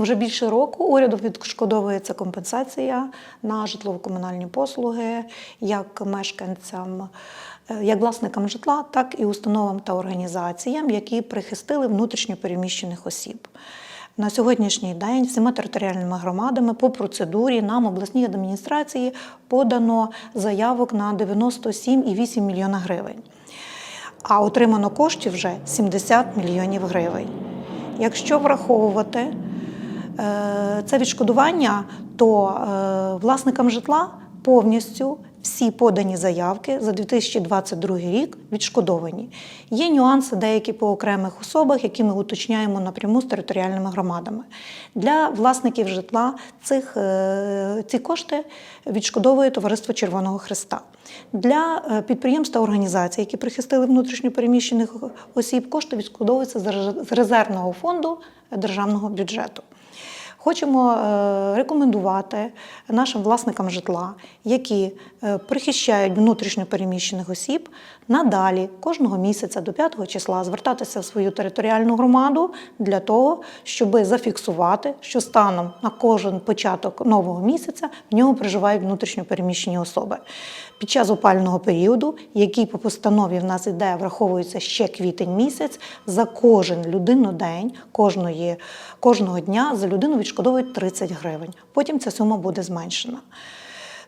Вже більше року уряду відшкодовується компенсація на житлово-комунальні послуги як мешканцям, е, як власникам житла, так і установам та організаціям, які прихистили внутрішньо переміщених осіб. На сьогоднішній день всіма територіальними громадами по процедурі нам обласній адміністрації подано заявок на 97,8 мільйона гривень. А отримано коштів вже 70 мільйонів гривень. Якщо враховувати це відшкодування, то е, власникам житла повністю всі подані заявки за 2022 рік відшкодовані. Є нюанси деякі по окремих особах, які ми уточняємо напряму з територіальними громадами. Для власників житла цих, е, ці кошти відшкодовує Товариство Червоного Христа. Для е, підприємств та організацій, які прихистили внутрішньо переміщених осіб, кошти відшкодовуються з резервного фонду державного бюджету. Хочемо е, рекомендувати нашим власникам житла, які е, прихищають внутрішньо переміщених осіб, надалі кожного місяця до 5 числа звертатися в свою територіальну громаду для того, щоб зафіксувати, що станом на кожен початок нового місяця в нього проживають внутрішньо переміщені особи. Під час опального періоду, який по постанові в нас іде, враховується ще квітень місяць, за кожен людинодень, кожної, кожного дня за людину відшкодовують 30 гривень. Потім ця сума буде зменшена.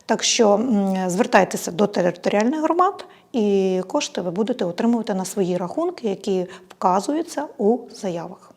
Так що звертайтеся до територіальних громад, і кошти ви будете отримувати на свої рахунки, які вказуються у заявах.